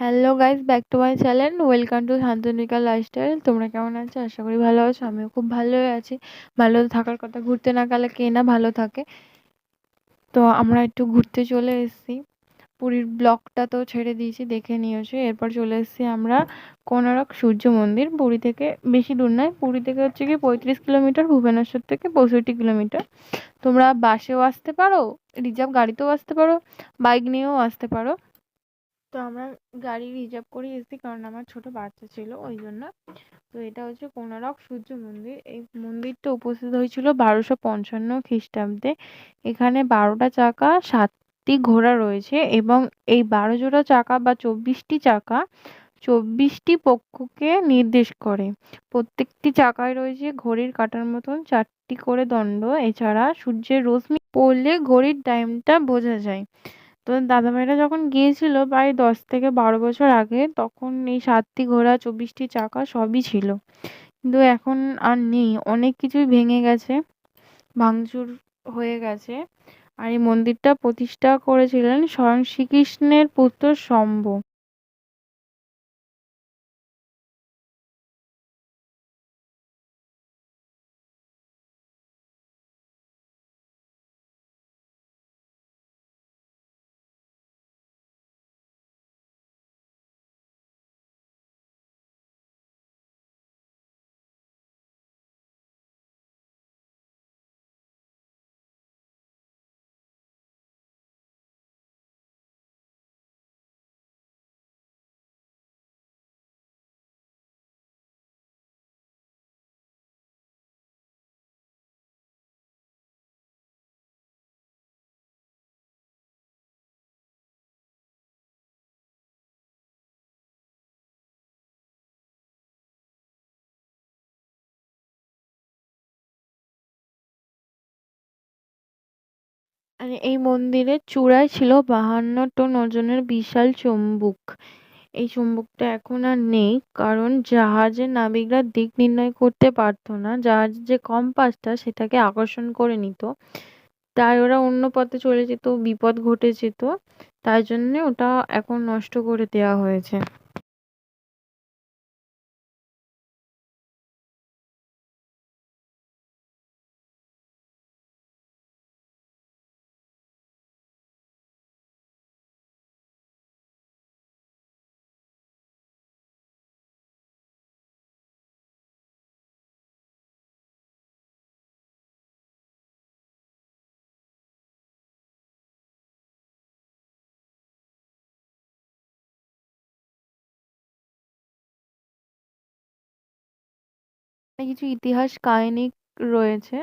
Hello guys back to my channel welcome to Shantanika lifestyle তোমরা কেমন আছো? আশা করি ভালো আছো। আমিও খুব ভালোই আছি। ভালো থাকার কথা ঘুরতে না গেলে কে না ভালো থাকে। তো আমরা একটু ঘুরতে চলে এসেছি। পুরীর ব্লকটা তো ছেড়ে দিয়েছি, দেখে নিয়েছি। এরপর চলে এসেছি আমরা কোনারক সূর্য মন্দির। পুরী থেকে বেশি দূর নয়। পুরী থেকে হচ্ছে কি পঁয়ত্রিশ কিলোমিটার, ভুবনেশ্বর থেকে পঁয়ষট্টি কিলোমিটার। তোমরা বাসেও আসতে পারো, রিজার্ভ গাড়িতেও আসতে পারো, বাইক নিয়েও আসতে পারো। তো আমরা গাড়ি রিজার্ভ করে এসেছি কারণ আমার ছোট বাচ্চা ছিল ওই জন্য তো এটা হচ্ছে কোনারক সূর্য মন্দির। এই মন্দিরটা উপস্থিত হয়েছিল বারোশো পঞ্চান্ন খ্রিস্টাব্দে। এখানে বারোটা চাকা, সাতটি ঘোড়া রয়েছে এবং এই বারো জোড়া চাকা বা চব্বিশটি চাকা চব্বিশটি পক্ষকে নির্দেশ করে। প্রত্যেকটি চাকায় রয়েছে ঘড়ির কাঁটার মতন চারটি করে দণ্ড। এছাড়া সূর্যের রশ্মি পড়লে ঘড়ির টাইমটা বোঝা যায়। তো দাদাভাইরা যখন গিয়েছিল প্রায় দশ থেকে বারো বছর আগে, তখন এই সাতটি ঘোড়া, চব্বিশটি চাকা সবই ছিল। কিন্তু এখন আর নেই, অনেক কিছুই ভেঙে গেছে, ভাঙচুর হয়ে গেছে। আর এই মন্দিরটা প্রতিষ্ঠা করেছিলেন স্বয়ং শ্রীকৃষ্ণের পুত্র শম্ভ। আর এই মন্দিরের চূড়ায় ছিল বাহান্ন টন ওজনের বিশাল চুম্বুক। এই চুম্বকটা এখন আর নেই, কারণ জাহাজের নাবিকরা দিক নির্ণয় করতে পারতো না। জাহাজের যে কম্পাসটা সেটাকে আকর্ষণ করে নিত। তাই ওরা অন্য পথে চলে যেত, বিপদ ঘটে যেত। তাই জন্যে ওটা এখন নষ্ট করে দেওয়া হয়েছে। কিছু ইতিহাস কাহিনী রয়েছে,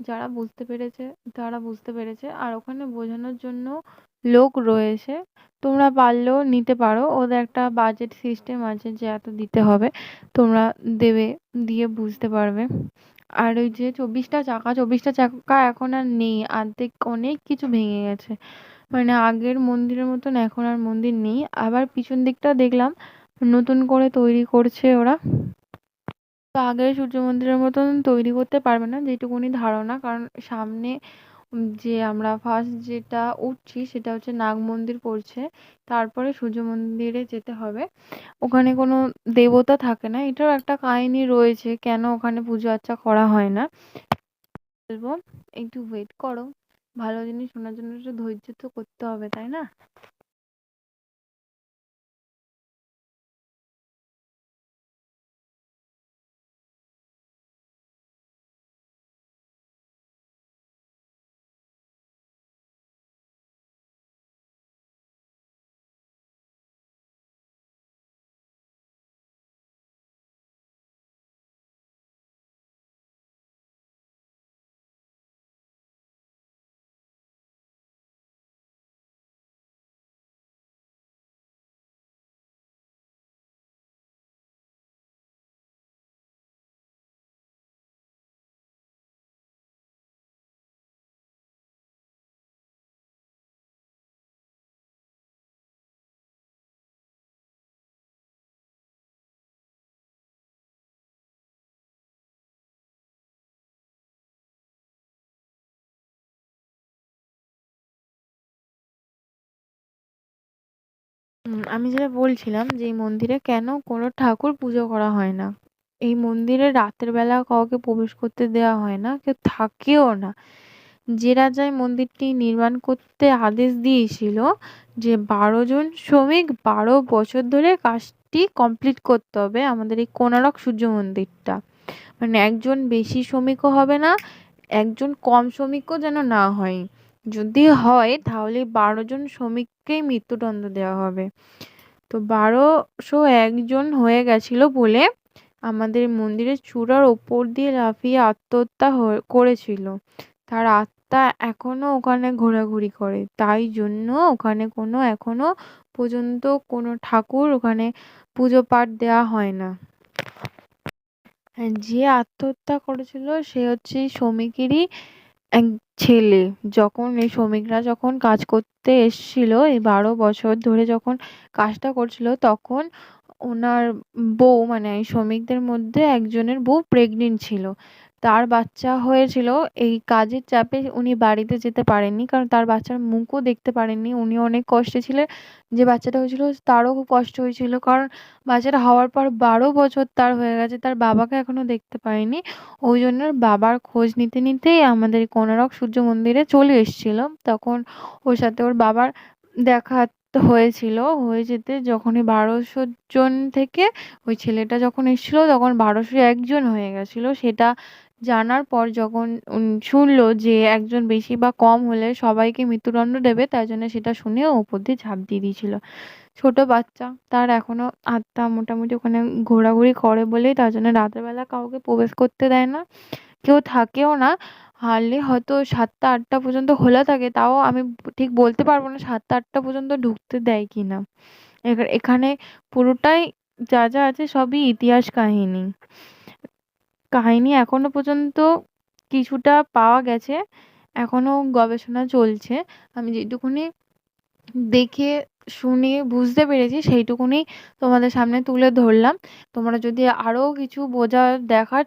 যারা বুঝতে পেরেছে, তারা বুঝতে পেরেছে। আর ওখানে বোঝানোর জন্য লোক রয়েছে। তোমরা পারলেও নিতে পারো। ওদের একটা বাজেট সিস্টেম আছে যে এত দিতে হবে। তোমরা দেবে, দিয়ে বুঝতে পারবে। আর ওই যে চব্বিশটা চাকা চব্বিশটা চাকা এখন আর নেই। অর্ধেক অনেক কিছু ভেঙে গেছে। মানে আগের মন্দিরের মতন এখন আর মন্দির নেই। আবার পিছন দিকটা দেখলাম। নতুন করে তৈরি করছে ওরা। তো আগের সূর্য মন্দিরের মতন তৈরি করতে পারবে না যেটুকুনি ধারণা। কারণ সামনে যে আমরা ফার্স্ট যেটা উঠছি সেটা হচ্ছে নাগ মন্দির পড়ছে, তারপরে সূর্য মন্দিরে যেতে হবে। ওখানে কোনো দেবতা থাকে না এটারও একটা কাহিনী রয়েছে, কেন ওখানে পুজো আর্চা করা হয় না। বলব, একটু ওয়েট করো, ভালো জিনিস শোনার জন্য একটু ধৈর্য তো করতে হবে, তাই না? আমি যেটা বলছিলাম যে এই মন্দিরে কেন কোনো ঠাকুর পুজো করা হয় না? এই মন্দিরে রাতের বেলা কাউকে প্রবেশ করতে দেওয়া হয় না, কেউ থাকেও না। যে রাজা এই মন্দিরটি নির্মাণ করতে আদেশ দিয়েছিল যে বারো জন শ্রমিক বারো বছর ধরে কাজটি কমপ্লিট করতে হবে আমাদের এই কোনারক সূর্য মন্দিরটা। মানে একজন বেশি শ্রমিকও হবে না, একজন কম শ্রমিকও যেন না হয়। যদি হয় তাহলে বারো জন শ্রমিককেই মৃত্যুদণ্ড দেওয়া হবে। তো বারোশো একজন হয়ে গেছিল বলে আমাদের মন্দিরের চূড়ার ওপর দিয়ে লাফিয়ে আত্মহত্যা করেছিল। তার আত্মা এখনও ওখানে ঘোরাঘুরি করে। তাই জন্য ওখানে কোনো, এখনও পর্যন্ত কোনো ঠাকুর ওখানে পুজো পাঠ দেওয়া হয় না। যে আত্মহত্যা করেছিল সে হচ্ছে শ্রমিকেরই এক ছেলে। যখন এই শ্রমিকরা যখন কাজ করতে এসছিল, এই বারো বছর ধরে যখন কাজটা করছিল, তখন ওনার বউ মানে এই শ্রমিকদের মধ্যে একজনের বউ প্রেগনেন্ট ছিল। তার বাচ্চা হয়েছিল, এই কাজের চাপে উনি বাড়িতে যেতে পারেননি। কারণ তার বাচ্চার মুখও দেখতে পারেননি। উনি অনেক কষ্টে ছিলেন। যে বাচ্চাটা হয়েছিল, তারও খুব কষ্ট হয়েছিল। কারণ বাচ্চাটা হওয়ার পর বারো বছর তার হয়ে গেছে। তার বাবাকে এখনও দেখতে পায়নি ওই জন্য বাবার খোঁজ নিতে নিতেই আমাদের কোনারক সূর্য মন্দিরে চলে এসেছিল। তখন ওর সাথে ওর বাবার দেখা হয়েছিল। হয়ে যেতে যখনই বারোশো জন থেকে ওই ছেলেটা যখন এসেছিল, তখন বারোশো একজন হয়ে গেছিল। সেটা জানার পর যখন শুনলো যে একজন বেশি বা কম হলে সবাইকে মৃত্যুদণ্ড দেবে তাই জন্য সেটা শুনে ওপর দিয়ে ঝাঁপ দিয়ে দিয়েছিল। ছোট বাচ্চা, তার এখনও আত্মা মোটামুটি ওখানে ঘোরাঘুরি করে বলেই তার জন্য রাতের বেলা কাউকে প্রবেশ করতে দেয় না। কেউ থাকেও না। হারলি হয়তো সাতটা, আটটা পর্যন্ত খোলা থাকে, তাও আমি ঠিক বলতে পারব না সাতটা, আটটা পর্যন্ত ঢুকতে দেয় কি না। এখানে পুরোটাই যা যা আছে সবই ইতিহাস কাহিনী। কাহিনী এখনও পর্যন্ত কিছুটা পাওয়া গেছে, এখনও গবেষণা চলছে। আমি যেটুকুনি দেখে, শুনে বুঝতে পেরেছি, সেইটুকুনি তোমাদের সামনে তুলে ধরলাম। তোমরা যদি আরও কিছু বোঝার, দেখার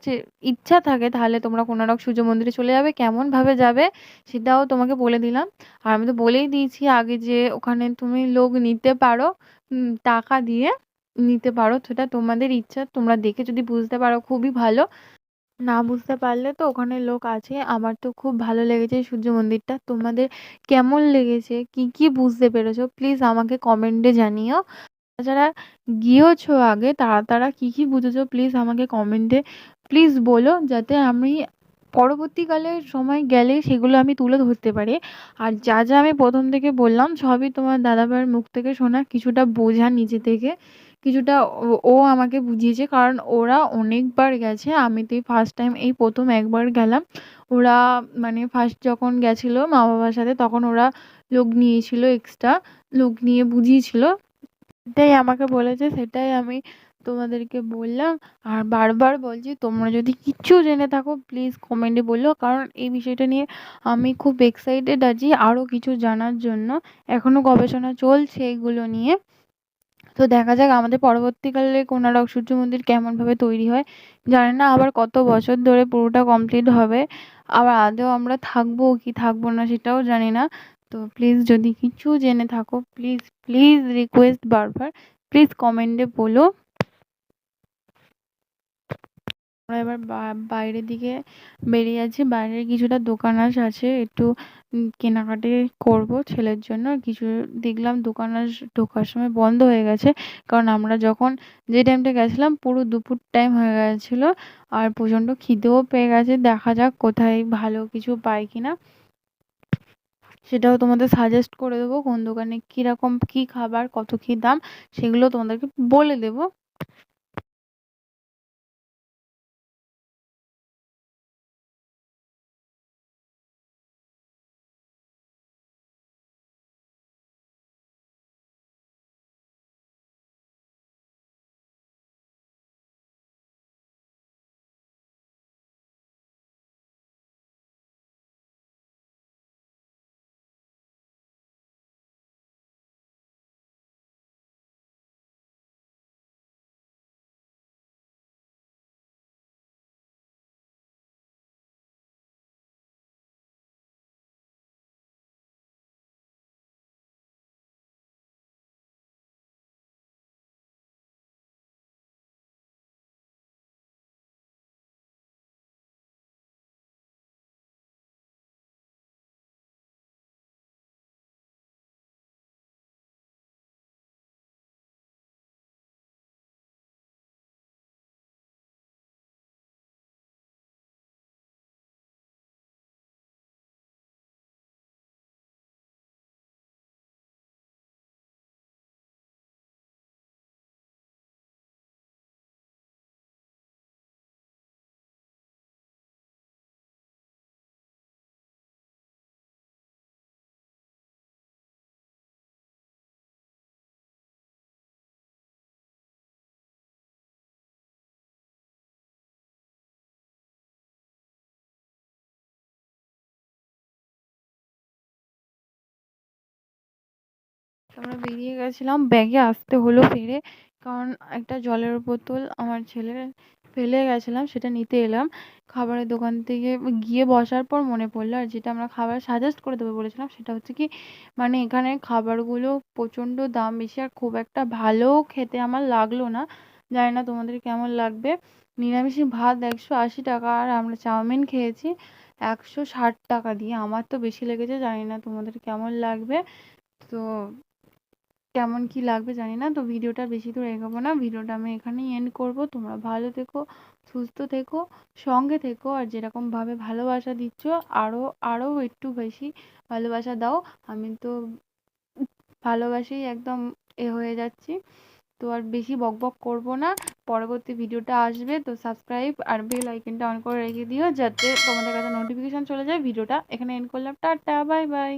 ইচ্ছা থাকে, তাহলে তোমরা কোনারক সূর্য মন্দিরে চলে যাবে, কেমনভাবে যাবে সেটাও তোমাকে বলে দিলাম। আর আমি তো বলেই দিয়েছি আগে যে, ওখানে তুমি লোক নিতে পারো টাকা দিয়ে। নিতে পারো, সেটা তোমাদের ইচ্ছা। তোমরা দেখে যদি বুঝতে পারো, খুবই ভালো। না বুঝতে পারলে তো ওখানে লোক আছে। আমার তো খুব ভালো লেগেছে সূর্য মন্দিরটা। তোমাদের কেমন লেগেছে? কি কি বুঝতে পেরেছ? প্লিজ আমাকে কমেন্টে জানিও। যারা গিয়েছো আগে, তারা তারা কী কী বুঝেছ? প্লিজ আমাকে কমেন্টে প্লিজ বলো, যাতে আমি পরবর্তীকালে সময় গেলে সেগুলো আমি তুলে ধরতে পারি। আর যা যা আমি প্রথম থেকে বললাম, সবই তোমার দাদাভাইয়ের মুখ থেকে শোনা, কিছুটা বোঝা নিজে থেকে। কিছুটা ও আমাকে বুঝিয়েছে। কারণ ওরা অনেকবার গেছে। আমি তো এই ফার্স্ট টাইম এই প্রথম একবার গেলাম। ওরা মানে ফার্স্ট যখন গেছিল মা বাবার সাথে, তখন ওরা লোক নিয়েছিল এক্সট্রা লোক নিয়ে বুঝিয়েছিল। সেটাই আমাকে বলেছে, সেটাই আমি তোমাদেরকে বললাম। আর বারবার বলছি, তোমরা যদি কিচ্ছু জেনে থাকো প্লিজ কমেন্টে বলো। কারণ এই বিষয়টা নিয়ে আমি খুব এক্সাইটেড আছি আরও কিছু জানার জন্য। এখনও গবেষণা চলছে এগুলো নিয়ে। তো দেখা যাক আমাদের পরবর্তীকালে কোনারক সূর্য মন্দির কেমনভাবে তৈরি হয়। জানি না আবার কত বছর ধরে পুরোটা কমপ্লিট হবে। আবার আদৌ আমরা থাকব কি থাকব না সেটাও জানি না। তো প্লিজ যদি কিছু জেনে থাকো প্লিজ প্লিজ রিকোয়েস্ট বারবার। প্লিজ কমেন্টে বলো। আমরা এবার বাইরের দিকে বেরিয়ে যাচ্ছি। বাইরের কিছুটা দোকান আস, আছে। একটু কেনাকাটি করব ছেলের জন্য। কিছু দেখলাম দোকান আস, ঢোকার সময় বন্ধ হয়ে গেছে। কারণ আমরা যখন যে টাইমটা গেছিলাম, পুরো দুপুর টাইম হয়ে গেছিল। আর প্রচণ্ড খিদেও পেয়ে গেছে। দেখা যাক কোথায় ভালো কিছু পাই কি না সেটাও তোমাদের সাজেস্ট করে দেবো। কোন দোকানে কীরকম কী খাবার, কত কী দাম, সেগুলো তোমাদেরকে বলে দেবো। আমরা বেরিয়ে গেছিলাম। ব্যাগে আসতে হলো ফিরে, কারণ একটা জলের বোতল আমার ছেলের ফেলে গেছিলাম, সেটা নিতে এলাম। খাবারের দোকান থেকে গিয়ে বসার পর মনে পড়ল, আর যেটা আমরা খাবার সাজেস্ট করে দেবো বলেছিলাম, সেটা হচ্ছে কি মানে এখানে খাবারগুলো প্রচণ্ড দাম বেশি, আর খুব একটা ভালো খেতে আমার লাগল না। জানি না তোমাদের কেমন লাগবে। নিরামিষি ভাত একশো আশি টাকা, আর আমরা চাউমিন খেয়েছি একশো ষাট টাকা দিয়ে। আমার তো বেশি লেগেছে, জানি না তোমাদের কেমন লাগবে। তো কেমন কি লাগবে জানি না। তো ভিডিওটা বেশি দূর এগোবো না। ভিডিওটা আমি এখানেই এন্ড করব। তোমরা ভালো থেকো, সুস্থ থেকো, সঙ্গে থেকো। আর যেরকমভাবে ভালোবাসা দিচ্ছ আরও আরও একটু বেশি ভালোবাসা দাও। আমি তো ভালোবাসেই একদম এ হয়ে যাচ্ছি। তো আর বেশি বক বক করব না। পরবর্তী ভিডিওটা আসবে। তো সাবস্ক্রাইব আর বেল আইকনটা অন করে রেখে দিও। যাতে তোমাদের কাছে নোটিফিকেশান চলে যায়। ভিডিওটা এখানে এন্ড করলাম। Tata bye bye